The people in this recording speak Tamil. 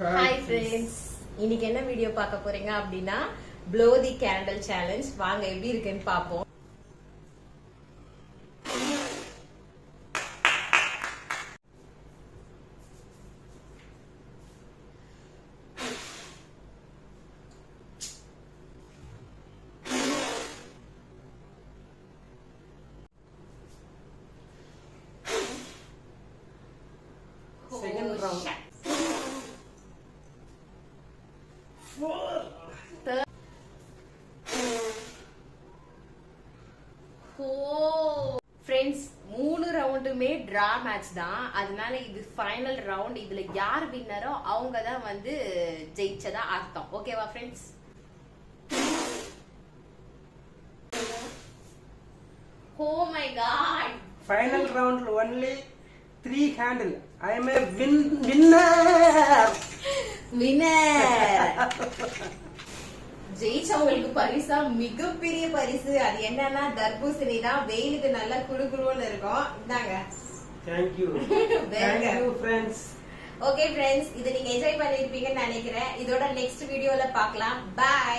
ஹாய் ஃப்ரெண்ட்ஸ் இன்னைக்கு என்ன வீடியோ பார்க்க போறீங்க அப்படின்னா ப்ளோ தி கேண்டில் சேலஞ்ச் வாங்க எப்படி இருக்குன்னு பார்ப்போம். Second Oh, shit. ஃப்ரெண்ட்ஸ் மூணு ரவுண்டுமே டிரா மேட்ச் தான் அதனால இது ஃபைனல் ரவுண்ட் இதுல யார் வின்னரோ அவங்க தான் வந்து ஜெயிச்சதா அர்த்தம் ஓகேவா friends oh my god Final round only three handle. I am a win winner. Winner ஜெயிச்சவங்களுக்கு பரிசா மிகப்பெரிய பரிசு. அது என்னன்னா தர்பூசணி தான் வெயிலுக்கு நல்லா குளு குளுன்னு இருக்கும். இந்தாங்க. You, friends. ஓகே ஃப்ரெண்ட்ஸ் இது நீங்க என்ஜாய் பண்ணிருப்பீங்கன்னு நினைக்கிறேன். இதோட நெக்ஸ்ட் வீடியோல பார்க்கலாம். பாய்